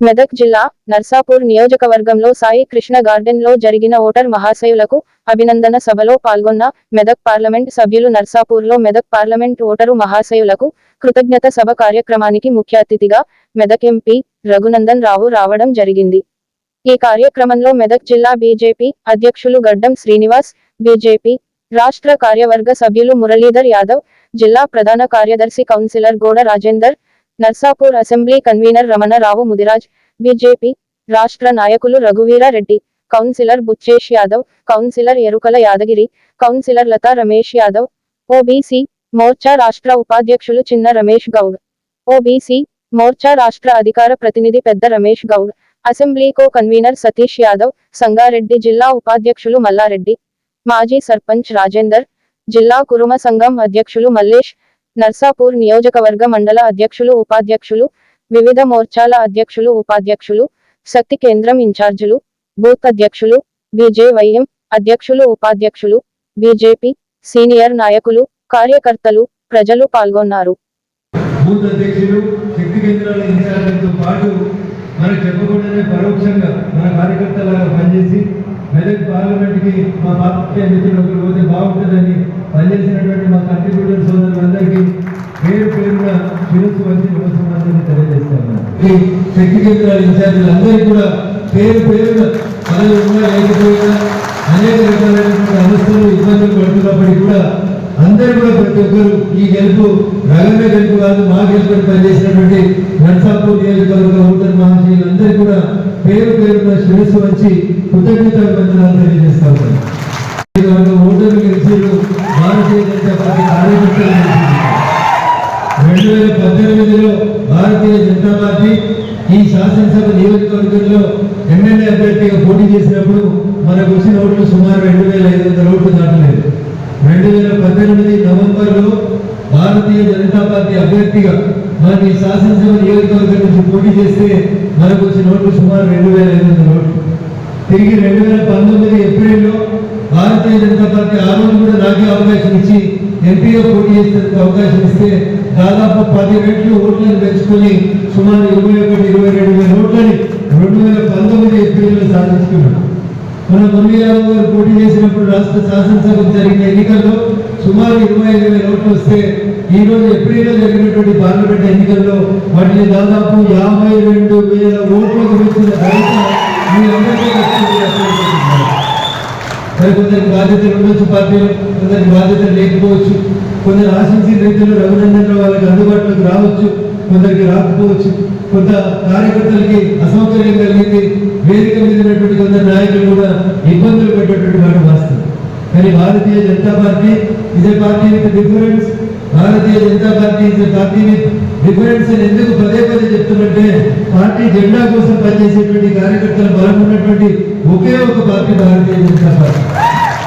మెదక్ జిల్లా నర్సాపూర్ నియోజకవర్గంలో సాయి కృష్ణ గార్డెన్లో జరిగిన ఓటర్ మహాశయులకు అభినందన సభలో పాల్గొన్న మెదక్ పార్లమెంట్ సభ్యులు నర్సాపూర్లో మెదక్ పార్లమెంట్ ఓటరు మహాశయులకు కృతజ్ఞత సభ కార్యక్రమానికి ముఖ్య అతిథిగా మెదక్ ఎంపీ రఘునందన్ రావు రావడం జరిగింది. ఈ కార్యక్రమంలో మెదక్ జిల్లా బీజేపీ అధ్యక్షులు గడ్డం శ్రీనివాస్ బీజేపీ రాష్ట్ర కార్యవర్గ సభ్యులు మురళీధర్ యాదవ్ జిల్లా ప్రధాన కార్యదర్శి councillor Goda Rajender Narsapur assembly convener Ramana Rao Mudiraj BJP రాష్ట్ర నాయకులు Raghuveera Reddy councillor Buchesh Yadav councillor Erukala Yadagiri councillor Latha Ramesh Yadav OBC Morcha రాష్ట్ర ఉపాధ్యక్షులు చిన్న రమేష్ గౌడ్ ఓబీసీ మోర్చా రాష్ట్ర అధికార ప్రతినిధి పెద్ద Ramesh Goud assembly co convener Satish Yadav Sangareddy జిల్లా ఉపాధ్యక్షులు మల్లారెడ్డి మాజీ సర్పంచ్ రాజేందర్ జిల్లా కురుమ సంఘం అధ్యక్షులు మల్లేష్ నర్సాపూర్ నియోజకవర్గ మండల అధ్యక్షులు ఉపాధ్యక్షులు వివిధ మోర్చాల అధ్యక్షులు ఉపాధ్యక్షులు శక్తి కేంద్రం ఇన్ఛార్జీలు బూత్ అధ్యక్షులు బీజేవైఎం అధ్యక్షులు ఉపాధ్యక్షులు బీజేపీ సీనియర్ నాయకులు కార్యకర్తలు ప్రజలు పాల్గొన్నారు. బూత్ అధ్యక్షులు శక్తి కేంద్రాల ఇన్ఛార్జీలతో పాటు మనకు చెప్పకుండానే పరోక్షంగా మన కార్యకర్తలాగా పనిచేసి మెదక్ పార్లమెంట్కి మా పార్టీ మిత్రులు ఒకరు పోతే బాగుంటుందని పనిచేసినటువంటి మా కంట్రిబ్యూటర్ సోదరులందరికీ పేరు పేరున శిరస్సు వచ్చి నమస్కారాన్ని తెలియజేస్తాను ఈ శక్తి కేంద్రాల ఇన్ఛార్జీలందరికీ కూడా పేరు పేరున పదవి ఉన్నా లేకపోయినా అనేక రకాలైనటువంటి అవస్థలు ఇబ్బందులు పడుతున్నప్పటికీ కూడా అందరూ కూడా ప్రతి ఒక్కరు ఈ గెలుపు రగమే గెలుపు కాదు మా గెలుపు పనిచేసినటువంటి నర్సాపూర్ నియోజకవర్గ ఓటర్ మహాశయులందరూ కూడా పేరు పేరున శిరస్సు వచ్చి కృతజ్ఞత వందనాలు తెలియజేస్తా ఉన్నాను. శాసనసభ నియోజకవర్గంలో ఎమ్మెల్యే అభ్యర్థిగా పోటీ చేసినప్పుడు మనకు వచ్చిన ఓట్లు సుమారు రెండు వేల ఐదు వందల ఓట్లు దాటలేదు. రెండు వేల పద్దెనిమిది నవంబర్లో భారతీయ జనతా పార్టీ అభ్యర్థిగా మనకి ఈ శాసనసభ నియోజకవర్గం నుంచి పోటీ చేస్తే మనకు వచ్చిన ఓట్లు సుమారు రెండు వేల ఐదు వందల ఓట్లు. తిరిగి రెండు వేల పంతొమ్మిది ఏప్రిల్లో భారతీయ జనతా పార్టీ ఆ రోజు కూడా నాకే అవకాశం ఇచ్చి ఎంపీగా పోటీ చేసేందుకు అవకాశం ఇస్తే దాదాపు పది రెట్లు ఓట్లను పెంచుకొని సుమారు ఇరవై ఒకటి ఇరవై రెండు వేల ఓట్లని రెండు వేల పంతొమ్మిది ఏప్రిల్లో సాధించుకున్నాం. మన మురళీరావు గారు పోటీ చేసినప్పుడు రాష్ట్ర శాసనసభకు జరిగిన ఎన్నికల్లో సుమారు ఇరవై ఐదు వేల ఓట్లు వస్తే ఈ రోజు ఏప్రిల్లో జరిగినటువంటి పార్లమెంట్ ఎన్నికల్లో వాటిని దాదాపు యాభై రెండు వేల ఓట్లకు వచ్చిన ఘనత మీ అందరికీ మరి కొందరికి బాధ్యతలు ఉండొచ్చు పార్టీలు కొందరికి బాధ్యతలు లేకపోవచ్చు. కొందరు ఆశించిన రీతిలో రఘునందన్ వాళ్ళకి అందుబాటులోకి రావచ్చు. కొందరికి రాకపోవచ్చు. కొంత కార్యకర్తలకి అసౌకర్యం కలిగింది వేదిక మీద ఉన్నటువంటి కొందరు నాయకులు కూడా ఇబ్బందులు పెట్టేటువంటి మాట వాస్తవం. కానీ భారతీయ జనతా పార్టీ ఇదే party with difference Bharatiya Janata party పార్టీని పార్టీ డిఫరెన్స్ ఎందుకు పదే పదే చెప్తున్నట్టే పార్టీ జెండా కోసం పనిచేసేటువంటి కార్యకర్తలు బలం ఉన్నటువంటి ఒకే ఒక పార్టీ భారతీయ జనతా పార్టీ.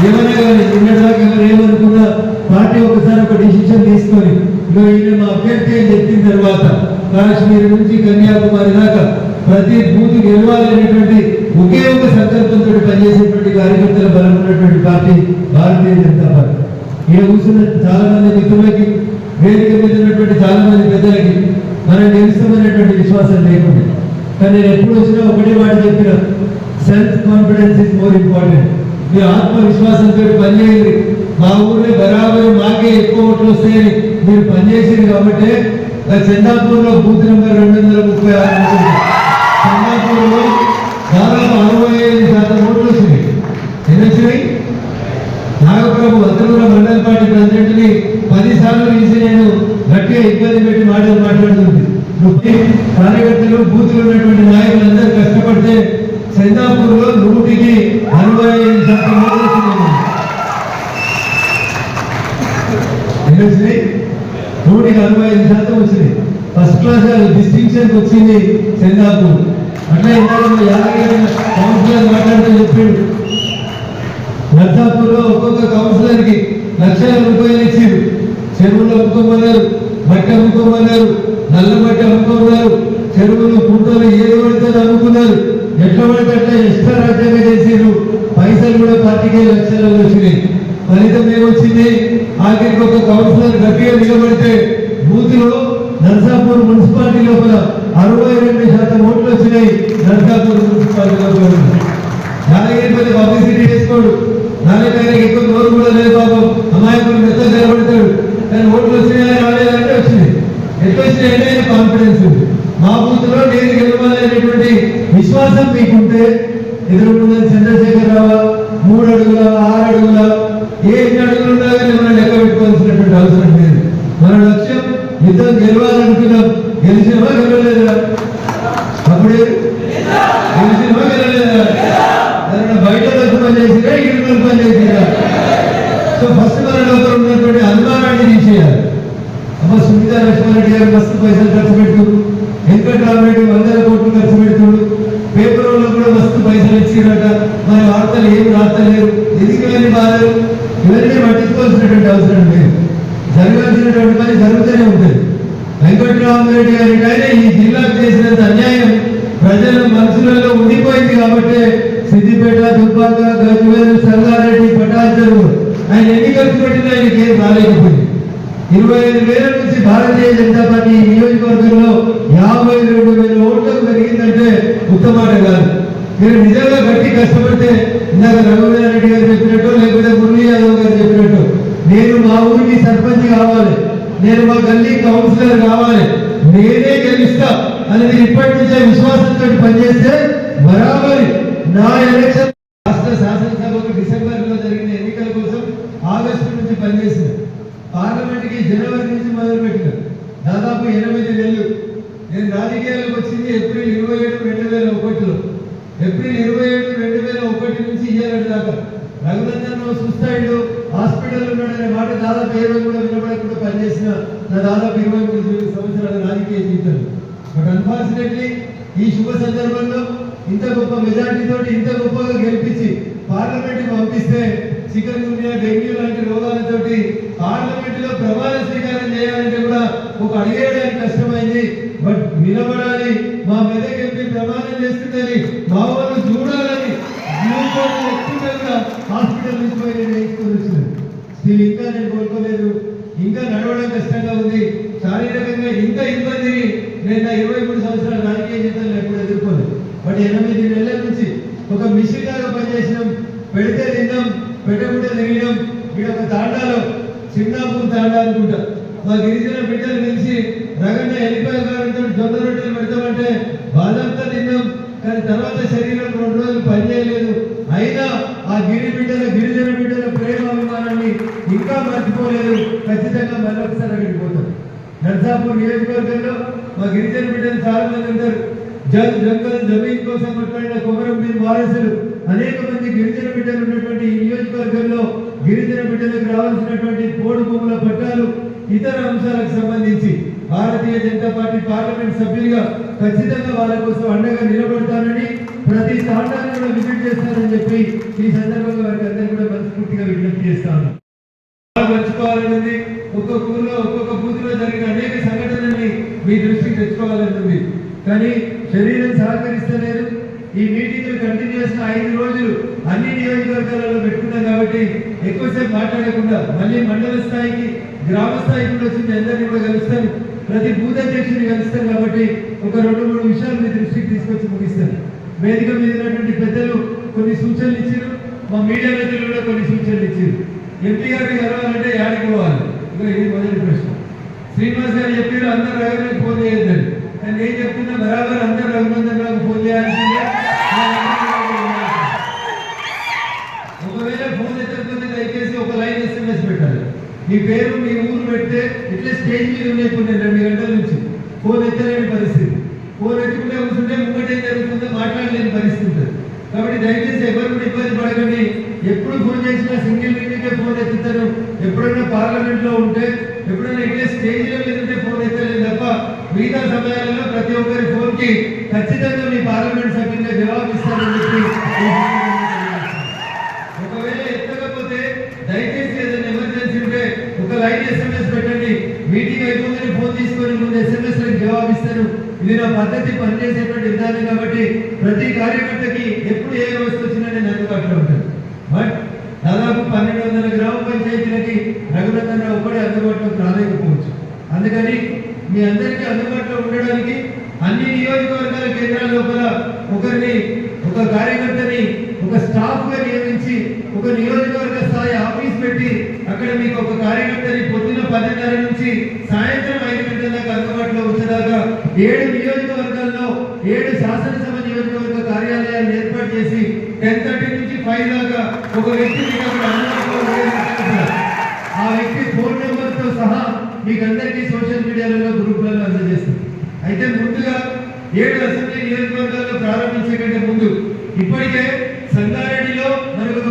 ఏమైనా కానీ నిన్నటిదాకా ఎవరు ఏమనుకున్నా పార్టీ ఒకసారి ఒక డిసిషన్ తీసుకొని ఈయన మా అభ్యర్థి అని చెప్పిన తర్వాత కాశ్మీర్ నుంచి కన్యాకుమారి దాకా ప్రతి బూత్ గెలవాలనేటువంటి ఒకే ఒక సంకల్పంతో పనిచేసేటువంటి కార్యకర్తల బలం ఉన్నటువంటి పార్టీ భారతీయ జనతా పార్టీ. ఇక్కడ కూర్చున్న చాలా మంది మిత్రులకి వేదిక మీద ఉన్నటువంటి చాలా మంది పెద్దలకి మనం గెలుస్తామనేటువంటి విశ్వాసం లేకుండా. కానీ నేను ఎప్పుడు వచ్చినా ఒకటే మాట చెప్పిన self confidence is more important మీరు ఆత్మవిశ్వాసంతో పనిచేయండి మా ఊర్లో బరాబరి మాకే ఎక్కువ ఓట్లు వస్తాయని మీరు పనిచేసింది కాబట్టి చందాపూర్లో బూత్ నెంబర్ రెండు వందల ముప్పై ఆరు ఉంటుంది. చందాపూర్లో దాదాపు అరవై ఐదు శాతం ఓట్లు వచ్చినాయి. ఎన్ని వచ్చినాయి? నాగప్రభు అతనుల మండల పార్టీ ప్రెసిడెంట్ని పదిసార్లు సార్లు పిలిచి నేను గట్టిగా ఇబ్బంది పెట్టి మాటలు మాట్లాడుతుంది నొప్పి కార్యకర్తలు బూతులు ఉన్నటువంటి నాయకులందరూ కష్టపడితే సైదాపూర్లో నూటికి అరవై ఐదు శాతం ఓట్లు నూటికి అరవై ఐదు శాతం వచ్చింది ఫస్ట్ క్లాస్ డిస్టింక్షన్ వచ్చింది చందాపూర్ అట్లా ఇందాక యాదగిరి కౌన్సిలర్ మాట్లాడుతూ చెప్పాడు నర్సాపూర్లో ఒక్కొక్క కౌన్సిలర్కి లక్షల రూపాయలు ఇచ్చారు చెరువులు అమ్ముకోమన్నారు మట్టి అమ్ముకోమన్నారు నల్ల మట్టి అమ్ముకోమన్నారు చెరువులు కుంటలు ఏది పడితే అది అమ్ముకున్నారు ఎట్లా పడితే అట్లా ఇష్టరాజ్యంగా చేసారు పైసలు కూడా పార్టీకే లక్షలలో వచ్చినాయి ఫలితం ఏమొచ్చింది ఆఖరికి ఒక కౌన్సిలర్ గట్టిగా నిలబడితే బూత్లో నర్సాపూర్ మున్సిపాలిటీ లోపల అరవై రెండు శాతం ఓట్లు వచ్చినాయి నర్సాపూర్ మున్సిపాలిటీలో యాదగిరిపల్లి పబ్లిసిటీ చేసుకోడు నాలుగైనా ఎక్కువ నోరు కూడా లేదు బాబు. అమాయకులు మెత్త నిలబడతాడు. కానీ ఓట్లు వచ్చినాయని రాలేదంటే వచ్చింది ఎట్లా వచ్చినాయంటే ఆయన కాన్ఫిడెన్స్ మా బూత్లో నేను గెలవాలనేటువంటి విశ్వాసం మీకుంటే ఎదురుకున్న చంద్రశేఖర్ రావు మూడు అడుగుల ఆరు అడుగుల ఏ ఎన్ని అడుగులు ఉన్నా కానీ మనం లెక్క పెట్టుకోవాల్సినటువంటి అవసరం లేదు మన లక్ష్యం యుద్ధం గెలవాలనుకున్నాం గెలిచినవా గెలవలేదా? అప్పుడే గెలిచినవా గెలవలేదా? ఎవరైనా బయట వరకు పనిచేసిరా ఇంటి వరకు పనిచేసిరా సో ఫస్ట్ మన లోపల ఉన్నటువంటి అనుమానాన్ని తీసేయాలి. అమ్మ సునీత లక్ష్మారెడ్డి గారు మస్తు పైసలు ఖర్చు పెడుతూ వెంకట్రామరెడ్డి వందల కోట్లు ఖర్చు పెడుతుడు పేపర్లో కూడా మస్తు పైసలు ఇచ్చిరట. మరి వార్తలు ఏం రాస్తలేరు? ఎందుకు ఇవన్నీ బాధలు? ఇవన్నీ పట్టించుకోవాల్సినటువంటి అవసరం లేదు. చేసినటువంటి పని జరుగుతూనే ఉంటుంది. వెంకట్రామరెడ్డి గారి కానీ ఈ జిల్లాకు చేసినంత అన్యాయం ప్రజల మనసులలో ఉండిపోయింది కాబట్టి సిద్దిపేట దుబ్బాక గజ్వేల్ సంగారెడ్డి పటాచరు ఆయన ఎన్ని ఖర్చు పెట్టినా ఆయనకి ఏం రాలేకపోయింది. ఇరవై ఐదు వేల నుంచి భారతీయ జనతా పార్టీ నియోజకవర్గంలో యాభై రెండు వేల ఓట్లకు పెరిగిందంటే ఉత్తమాట కాదు. మీరు నిజంగా గట్టి కష్టపడితే ఇందాక రఘువీరారెడ్డి గారు చెప్పినట్టు లేకపోతే మురళీ యాదవ్ గారు చెప్పినట్టు నేను మా ఊరికి సర్పంచ్ కావాలి నేను మా గల్లీ కౌన్సిలర్ కావాలి. నేనే గెలుస్తా అని మీరు ఇప్పటి నుంచే విశ్వాసంతో పనిచేస్తే బరాబరి నా ఎలక్షన్ రాష్ట్ర శాసనసభకు డిసెంబర్లో జరిగిన ఎన్నికల కోసం ఆగస్టు నుంచి పనిచేసిన పార్లమెంట్కి జనవరి నుంచి మొదలుపెట్టిన దాదాపు ఎనిమిది నెలలు. నేను రాజకీయాలకు వచ్చింది ఏప్రిల్ ఇరవై ఏడు రెండు వేల ఒకటిలో. ఏప్రిల్ ఇరవై ఏడు రెండు వేల ఒకటి నుంచి ఇయ్యాలి దాకా. రఘునందన్ చూస్తాడు? హాస్పిటల్ ఉన్నాడనే మాట దాదాపు ఏ కూడా వినపడకుండా పనిచేసిన నా దాదాపు ఇరవై మూడు సంవత్సరాల రాజకీయ జీవితం బట్ అన్ఫార్చునేట్లీ ఈ శుభ సందర్భంలో ఇంత గొప్ప మెజార్టీ తోటి ఇంత గొప్పగా గెలిపించి పార్లమెంట్ పంపిస్తే చికెన్ గున్యా డెంగ్యూ లాంటి రోగాలతోటి పార్లమెంట్లో ప్రమాణ స్వీకారం చేయాలంటే కూడా ఒక అడిగేయడానికి కష్టమైంది. బట్ నిలబడాలి మా మెదక్ ఎంపీ ప్రమాణం చేస్తుందని మా వాళ్ళు చూడాలని జీవితంలో ఎక్కువగా కూడా హాస్పిటల్ నుంచి పోయి నేను వేసుకొని వచ్చినాను స్టిల్ ఇంకా నేను కోరుకోలేదు. ఇంకా నడవడం కష్టంగా ఉంది. శారీరకంగా ఇంకా ఇబ్బందిని నేను నా ఇరవై మూడు సంవత్సరాల రాజకీయ జీవితంలో ఎప్పుడు ఎదుర్కోలేదు. బట్ ఎనిమిది నెలల నుంచి ఒక మిషన్ లాగా పనిచేసినాం. పెడితే తిన్నాం పెట్టకుండా తిరిగినాం ఇక్కడ ఒక తాండాలో సింగాపూర్ తాండా అనుకుంటా. మా గిరిజన బిడ్డలు కలిసి రగన్న ఎలిపాయ గారితో జొన్న రొట్టెలు పెడతామంటే బాధంతా తిన్నాం కానీ తర్వాత శరీరం రెండు రోజులు పనిచేయలేదు. అయినా ఆ గిరి బిడ్డల గిరిజన బిడ్డల ప్రేమ అభిమానాన్ని ఇంకా మర్చిపోలేదు. ఖచ్చితంగా మళ్ళొకసారి అక్కడికి పోతాం. నర్సాపూర్ నియోజకవర్గంలో మా గిరిజన బిడ్డలు చాలా మంది ఉంటారు. జల్ జంగల్ జమీన్ కోసం కొట్లాడిన కొమరం మీ వారసులు. అనేక మంది గిరిజన బిడ్డలు ఉన్నటువంటి ఈ నియోజకవర్గంలో గిరిజన బిడ్డలకు రావాల్సినటువంటి పోడు భూముల పట్టాలు ఇతర అంశాలకు సంబంధించి భారతీయ జనతా పార్టీ పార్లమెంట్ సభ్యులుగా ఖచ్చితంగా వాళ్ళ కోసం అండగా నిలబడతానని ప్రతి తాండాన్ని కూడా విజిట్ చేస్తానని చెప్పి ఈ సందర్భంగా వారికి అందరికీ కూడా మనస్ఫూర్తిగా విజ్ఞప్తి చేస్తాను. మర్చిపోవాలనేది ఒక్కొక్క ఊర్లో ఒక్కొక్క బూత్లో జరిగిన అనేక సంఘటనల్ని మీ దృష్టికి తెచ్చుకోవాలన్నది కానీ శరీరం సహకరిస్తలేదు. ఈ మీటింగ్ కంటిన్యూస్ ఐదు రోజులు అన్ని నియోజకవర్గాలలో పెట్టుకున్నాం కాబట్టి ఎక్కువసేపు మాట్లాడకుండా మళ్ళీ మండల స్థాయికి గ్రామ స్థాయికి కూడా వచ్చింది. అందరినీ కూడా కలుస్తాను. ప్రతి బూత్ అధ్యక్షుని కలుస్తాను కాబట్టి ఒక రెండు మూడు విషయాలు మీ దృష్టికి తీసుకొచ్చి ముగిస్తాను. వేదిక మీద ఉన్నటువంటి పెద్దలు కొన్ని సూచనలు ఇచ్చారు. మా మీడియా పెద్దలు కూడా కొన్ని సూచనలు ఇచ్చారు. ఎంపీ గారిని కలవాలంటే యాడికి పోవాలి? ఇది మొదటి ప్రశ్న. శ్రీనివాస్ గారు చెప్పారు అందరు రఘునాథ్ ఫోన్ చేయొద్దని. కానీ నేను చెప్తున్నా బరాబర్ అందరు రఘునందన్ రావు ఫోన్ చేయాల్సిందే ఒకవేళ ఫోన్ ఎత్తకపోతే దయచేసి ఒక లైన్ ఎస్ఎంఎస్ నీ మీ పేరు నీ ఊరు పెడితే ఇట్లా స్టేజ్ మీద ఉన్నాయి ఇప్పుడు నేను రెండు గంటల నుంచి. ఫోన్ ఎత్తలేని పరిస్థితి. ఫోన్ ఎత్తుకుంటే కూర్చుంటే ముంగటే జరుగుతుందో మాట్లాడలేని పరిస్థితి కాబట్టి దయచేసి ఎవరు కూడా ఇబ్బంది పడకండి. ఎప్పుడు ఫోన్ చేసినా సింగిల్ రింగ్కే ఫోన్ ఎత్తుతారు. ఎప్పుడైనా పార్లమెంట్లో ఉంటే ఎప్పుడైనా ఇట్లా స్టేజ్ లేదంటే ఫోన్ ఎత్తలేదు తప్ప మిగతా సమయాలలో ప్రతి ఒక్కరి ఫోన్కి ఖచ్చితంగా మీ పార్లమెంట్ సభ్యులుగా జవాబు ఇస్తారని చెప్పి ఈ సందర్భంగా తెలియజేస్తున్నాను. ఒకవేళ ఎత్తకపోతే దయచేసి ఏదైనా ఎమర్జెన్సీ ఉంటే ఒక లైన్ ఎస్ఎంఎస్ పెట్టండి. మీటింగ్ అయిపోతుంది ఫోన్ తీసుకొని ముందు ఎస్ఎంఎస్ జవాబు ఇస్తాను ఇది నా పద్ధతి పనిచేసేటువంటి విధానం కాబట్టి ప్రతి కార్యకర్తకి ఎప్పుడు ఏ వ్యవస్థ వచ్చినా నేను అందుబాటులో ఉంటాను. బట్ దాదాపు పన్నెండు వందల గ్రామ పంచాయతీలకి రఘునందన్ రావు ఒక్కడే అందుబాటులో రాలేకపోవచ్చు. అందుకని మీ అందరికీ అందుబాటులో ఉండడానికి అన్ని నియోజకవర్గాల కేంద్రాల లోపల ఒకరిని ఒక కార్యకర్తని ఒక స్టాఫ్గా నియమించి ఒక నియోజకవర్గ స్థాయి ఆఫీస్ పెట్టి అక్కడ మీకు ఒక కార్యకర్తని పొద్దున పదిన్నర నుంచి సాయంత్రం ఐదు గంటల దాకా అందుబాటులో ఉంచేదాకా ఏడు నియోజకవర్గాల్లో ఏడు శాసనసభ నియోజకవర్గ కార్యాలయాలను ఏర్పాటు చేసి టెన్ థర్టీ నుంచి ఫైవ్ దాకా ఒక వ్యక్తి ఆ వ్యక్తి ఫోన్ నెంబర్తో సహా మీకు అందరికీ సోషల్ మీడియాలలో గ్రూపులలో అందజేస్తుంది. అయితే ముందుగా ఏడు అసెంబ్లీ నియోజకవర్గాల్లో ప్రారంభించే కంటే ముందు ఇప్పటికే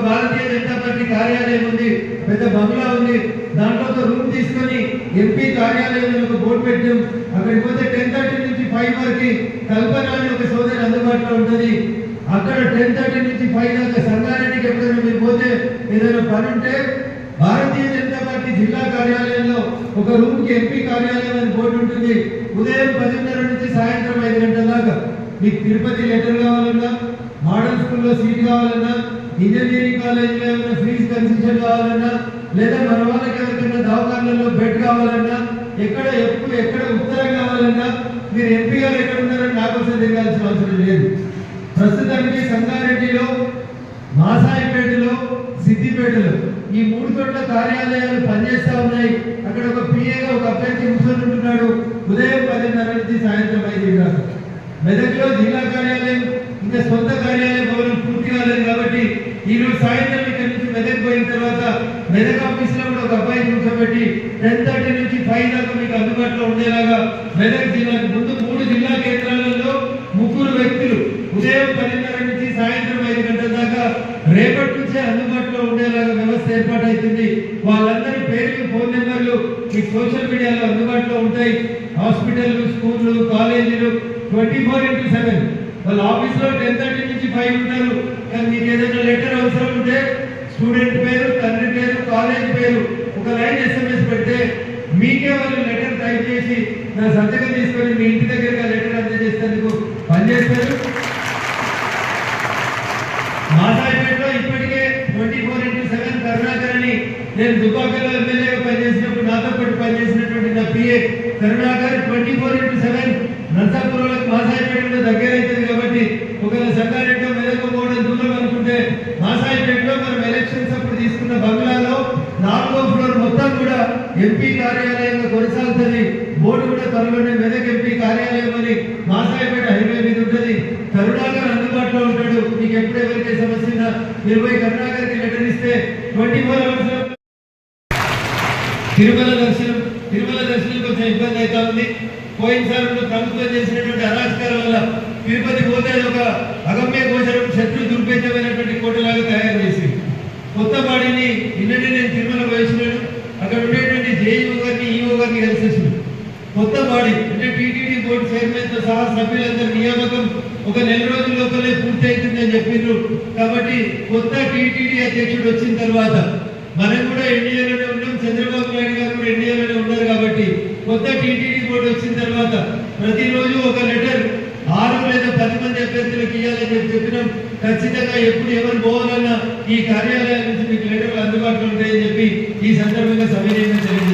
భారతీయ జనతా పార్టీ కార్యాలయం ఉంది పెద్ద బంగ్లా ఉంది. దాంట్లో ఒక రూమ్ తీసుకొని ఎంపీ కార్యాలయం ఒక బోర్డు పెట్టాం. అక్కడికి పోతే టెన్ థర్టీ నుంచి ఫైవ్ వరకు కల్పన అనే ఒక సోదరి అందుబాటులో ఉంటుంది. అక్కడ టెన్ థర్టీ నుంచి ఫైవ్ దాకా సంగారెడ్డికి ఎప్పుడైనా మీరు పోతే ఏదైనా పని ఉంటే భారతీయ జనతా పార్టీ జిల్లా కార్యాలయంలో ఒక రూమ్కి ఎంపీ కార్యాలయం అని బోర్డు ఉంటుంది. ఉదయం పదిన్నర నుంచి సాయంత్రం ఐదు గంటల దాకా. మీకు తిరుపతి లెటర్ కావాలన్నా మోడల్ స్కూల్లో సీట్ కావాలన్నా ఇంజనీరింగ్ కాలేజీలో ఏమైనా ఫీజు కన్సెషన్ కావాలన్నా లేదా మన వాళ్ళకి ఎవరికైనా దవాఖానలో బెడ్ కావాలన్నా ఎక్కడ ఎప్పుడు ఎక్కడ ఉత్తరం కావాలన్నా మీరు ఎంపీ గారు ఎక్కడ ఉన్నారని నా తిరగాల్సిన అవసరం లేదు. ప్రస్తుతానికి సంగారెడ్డిలో మాసాయిపేటలో సిద్దిపేటలో ఈ మూడు చోట్ల కార్యాలయాలు పనిచేస్తా ఉన్నాయి. అక్కడ ఒక పిఏగా ఒక అభ్యర్థి కూర్చొని ఉంటున్నాడు. ఉదయం పదిన్నర నుంచి సాయంత్రం ఐదు మెదక్లో జిల్లా కార్యాలయం ఇంకా సొంత కార్యాలయం ఈరోజు సాయంత్రం ఇక్కడ నుంచి మెదక్ పోయిన తర్వాత మెదక్ ఆఫీస్లో కూడా ఒక అబ్బాయి కూర్చోబెట్టి టెన్ థర్టీ నుంచి ఫైవ్ దాకా మీకు అందుబాటులో ఉండేలాగా మెదక్ జిల్లాకి ముందు మూడు జిల్లా కేంద్రాలలో ముగ్గురు వ్యక్తులు ఉదయం పదిన్నర నుంచి సాయంత్రం ఐదు గంటల దాకా రేపటి నుంచే అందుబాటులో ఉండేలాగా వ్యవస్థ ఏర్పాటవుతుంది. వాళ్ళందరి పేర్లు ఫోన్ నెంబర్లు మీ సోషల్ మీడియాలో అందుబాటులో ఉంటాయి. హాస్పిటల్ స్కూళ్ళు కాలేజీలు ట్వంటీ ఫోర్ ఇంటూ సెవెన్. వాళ్ళ ఆఫీస్లో టెన్ థర్టీ నుంచి ఫైవ్ ఉంటారు. కానీ మీకు ఏదైనా లెటర్ అవసరం ఉంటే స్టూడెంట్ పేరు తండ్రి పేరు కాలేజ్ పేరు ఒక లైన్ ఎస్ఎంఎస్ పెడితే మీకే వాళ్ళు లెటర్ టైప్ చేసి నా సంతకం తీసుకొని మీ ఇంటి దగ్గర లెటర్ అందజేసేందుకు పనిచేస్తారు మాసాయిపేటలో ఇప్పటికే twenty four into seven Karunakar అని నేను దుబ్బాకలో ఎమ్మెల్యేగా పనిచేసినప్పుడు నాతో పాటు పనిచేసినటువంటి నా PA Karunakar twenty four into seven నర్సాపురంలో మాసాయిపేటలో దగ్గర అవుతుంది కాబట్టి ఒకవేళ సంగారెడ్డిలో మెదకు పోవడం దూరం అనుకుంటే మాసాయిపేటలో మనం ఎలక్షన్స్ అప్పుడు తీసుకున్న బంగ్లాలో నాలుగో ఫ్లోర్ మొత్తం కూడా ఎంపీ కార్యాలయంగా కొనసాగుతుంది బోర్డు కూడా త్వరలోనే మెదక్ ఎంపీ కార్యాలయం అని మాసాయిపేట హైవే మీద ఉంటుంది. కరుణాకర్ అందుబాటులో ఉంటాడు. మీకు ఎప్పుడు ఎవరికైతే సమస్య ఉన్నా మీరు పోయి కరుణాకర్కి లెటర్ ఇస్తే ట్వంటీ ఫోర్ అవర్స్ తిరుమల దర్శనం తిరుమల దర్శనం కొంచెం ఇబ్బంది అవుతా ఉంది. పోయినసారి ప్రభుత్వం చేసినటువంటి అరాచకాల వల్ల తిరుపతి పోతే ఒక అగమ్య గోచరం శత్రు దుర్భేద్యమైనటువంటి కోటలాగా తయారు చేసి కొత్త బాడీని నిన్ననే నేను తిరుమల వేసినాను అక్కడ ఉండే ఈఓ గారిని కొత్త బాడీ అంటే టీటీడీ బోర్డు చైర్మన్తో సహా సభ్యులందరి నియామకం ఒక నెల రోజుల లోపలే పూర్తి అవుతుందని చెప్పిండ్రు కాబట్టి కొత్త టీటీడీ అధ్యక్షుడు వచ్చిన తర్వాత మనం కూడా ఎన్డీఏలోనే ఉన్నాం చంద్రబాబు నాయుడు గారు కూడా ఎన్డీఏలోనే ఉన్నారు కాబట్టి కొత్త టీటీడీ బోర్డు వచ్చిన తర్వాత ప్రతిరోజు ఒక లెటర్ ఆరు లేదా పది మంది అభ్యర్థులకు ఇవ్వాలని చెప్పి చెప్పినాం. ఖచ్చితంగా ఎప్పుడు ఎవరు పోవాలన్నా ఈ కార్యాలయం నుంచి మీకు లెటర్లు అందుబాటులో ఉంటాయని చెప్పి ఈ సందర్భంగా సవినయంగా జరిగింది